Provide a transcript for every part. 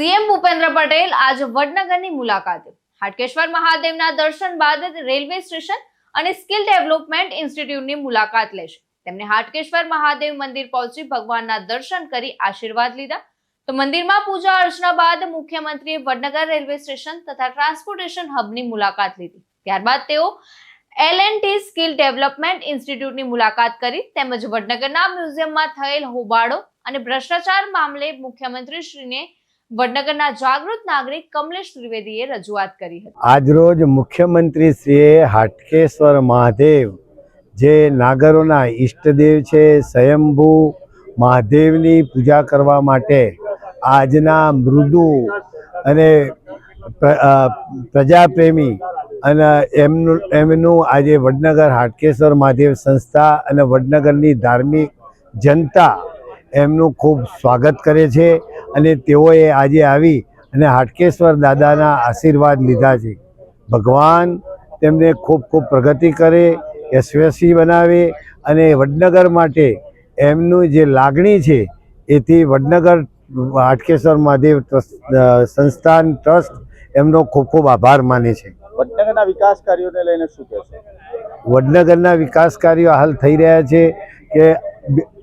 CM Bhupendra Patel આજ વડનગરની મુલાકાતે. હાટકેશ્વર મહાદેવના દર્શન બાદ રેલવે સ્ટેશન અને સ્કિલ ડેવલપમેન્ટ ઇન્સ્ટિટ્યૂટની મુલાકાત લેશે. તેમણે હાટકેશ્વર મહાદેવ મંદિર પહોંચી ભગવાનના દર્શન કરી આશીર્વાદ લીધા. તો મંદિરમાં પૂજા અર્ચના બાદ મુખ્યમંત્રીએ વડનગર રેલવે સ્ટેશન તથા ટ્રાન્સપોર્ટેશન હબની મુલાકાત લીધી. ત્યારબાદ તેઓ L and T skill development ઇન્સ્ટિટ્યૂટની મુલાકાત કરી તેમજ વડનગરના મ્યુઝિયમમાં થયેલ હોબાળો અને ભ્રષ્ટાચાર મામલે મુખ્યમંત્રીશ્રીને વડનગરના જાગૃત નાગરિક કમલેશ ત્રિવેદીએ રજૂઆત કરી હતી. આજરોજ મુખ્યમંત્રીશ્રીએ હાટકેશ્વર મહાદેવ, જે નાગરોના ઈષ્ટદેવ છે, સ્વયંભૂ મહાદેવની પૂજા કરવા માટે આજના મૃદુ અને પ્રજાપ્રેમી અને એમનું એમનું આજે વડનગર હાટકેશ્વર મહાદેવ સંસ્થા અને વડનગરની ધાર્મિક જનતા એમનું ખૂબ સ્વાગત કરે છે. અને તેઓએ આજે આવી અને હાટકેશ્વર દાદાના આશીર્વાદ લીધા છે. ભગવાન તેમને ખૂબ ખૂબ પ્રગતિ કરે યશસ્વી બનાવે અને વડનગર માટે એમનું જે લાગણી છે એથી વડનગર હાટકેશ્વર મહાદેવ સંસ્થાન ટ્રસ્ટ એમનો ખૂબ ખૂબ આભાર માને છે. વડનગરના વિકાસ કાર્યોને લઈને શું કહેશો વડનગરના વિકાસ કાર્યો હાલ થઈ રહ્યા છે કે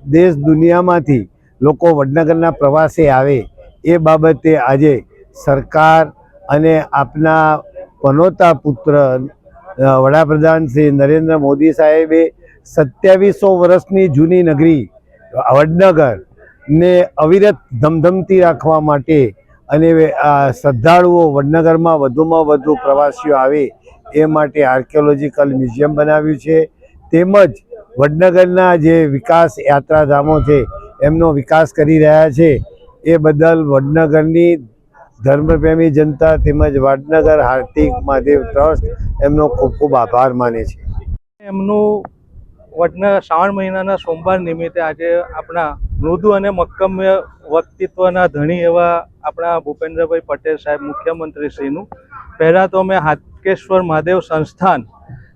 દેશ દુનિયામાંથી લોકો વડનગરના પ્રવાસે આવે, એ બાબતે આજે સરકાર અને આપના પનોતા પુત્ર વડાપ્રધાન શ્રી નરેન્દ્ર મોદી સાહેબે સત્યાવીસો વર્ષની જૂની નગરી, વડનગર ને અવિરત ધમધમતી રાખવા માટે અને શ્રદ્ધાળુઓ વડનગરમાં વધુમાં વધુ પ્રવાસીઓ આવે, એ માટે આર્કિયોલોજીકલ મ્યુઝિયમ બનાવ્યું છે. તેમજ વડનગરના જે વિકાસ યાત્રાધામો છે એમનો વિકાસ કરી રહ્યા છે. એ બદલ વડનગરની ધર્મપ્રેમી જનતા તેમજ વડનગર હાર્દિક મહાદેવ ટ્રસ્ટ એમનો ખૂબ ખૂબ આભાર માને છે. એમનું વડના શ્રાવણ મહિનાના સોમવાર નિમિત્તે આજે આપણા મૃદુ અને મક્કમ્ય વ્યક્તિત્વના ધણી એવા આપણા ભૂપેન્દ્રભાઈ પટેલ સાહેબ મુખ્યમંત્રીશ્રીનું. પહેલાં તો અમે હાટકેશ્વર મહાદેવ સંસ્થાન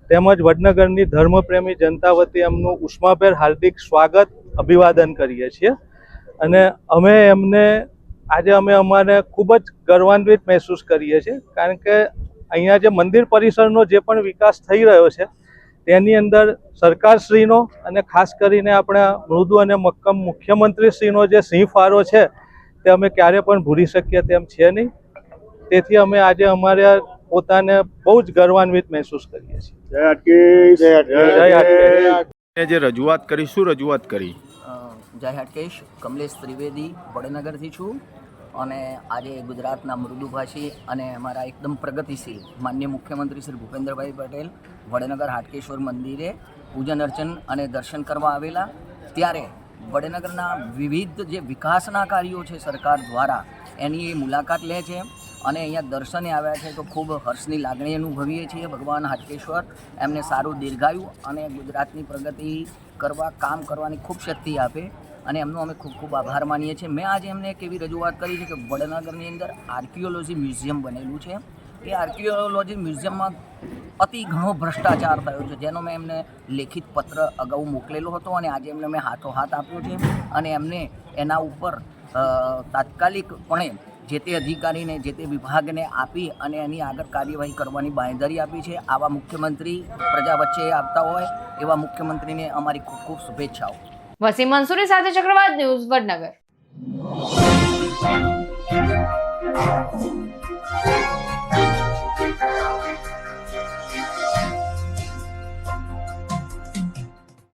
તેમજ વડનગરની ધર્મપ્રેમી જનતા વતી એમનું ઉષ્માભેર હાર્દિક સ્વાગત અભિવાદન કરીએ છીએ. અને અમે એમને આજે અમે અમારે ખૂબ જ ગર્વાન્વિત મહેસૂસ કરીએ છીએ. કારણ કે અહીંયા જે મંદિર પરિસરનો જે પણ વિકાસ થઈ રહ્યો છે તેની અંદર સરકારશ્રીનો અને ખાસ કરીને આપણા મૃદુ અને મક્કમ મુખ્યમંત્રીશ્રીનો જે સિંહ ફાળો છે તે અમે ક્યારે પણ ભૂલી શકીએ તેમ છે નહીં. તેથી અમે આજે અમારે પોતાને બહુ જ ગર્વાન્વિત મહેસૂસ કરીએ છીએ. જે રજૂઆત કરી, શું રજૂઆત કરી? જય હાટકેશ કમલેશ ત્રિવેદી, વડનગરથી છું અને આજે ગુજરાતના મૃદુભાષી અને અમારા એકદમ પ્રગતિશીલ માન્ય મુખ્યમંત્રી શ્રી ભૂપેન્દ્રભાઈ પટેલ વડનગર હાટકેશ્વર મંદિરે પૂજન અર્ચન અને દર્શન કરવા આવેલા. ત્યારે વડનગરના વિવિધ જે વિકાસના કાર્યો છે સરકાર દ્વારા એની મુલાકાત લે છે. અને અહીંયા દર્શને આવ્યા છે તો ખૂબ હર્ષની લાગણી અનુભવીએ છીએ ભગવાન હાટકેશ્વર. એમને સારું દીર્ઘાયુ અને ગુજરાતની પ્રગતિ કરવા, કામ કરવાની ખૂબ શક્તિ આપે અને એમનો અમે ખૂબ ખૂબ આભાર માનીએ છીએ. મેં આજે એમને એક એવી રજૂઆત કરી છે કે વડનગરની અંદર આર્કિયોલોજી મ્યુઝિયમ બનેલું છે. એ આર્કિયોલોજી મ્યુઝિયમમાં અતિ ઘણો ભ્રષ્ટાચાર થયો છે, જેનો મેં એમને લેખિત પત્ર અગાઉ મોકલેલો હતો અને આજે એમને મેં હાથો હાથ આપ્યો છે. અને એમને એના ઉપર તાત્કાલિકપણે જે તે અધિકારીને, જે તે વિભાગને આપી અને એની આગળ કાર્યવાહી કરવાની બાંયધરી આપી છે. આવા મુખ્યમંત્રી પ્રજા વચ્ચે આવતા હોય, એવા મુખ્યમંત્રીને અમારી ખૂબ ખૂબ શુભેચ્છાઓ. વસીમ મંસૂરી સાથે ચક્રવાત ન્યૂઝ વડનગર.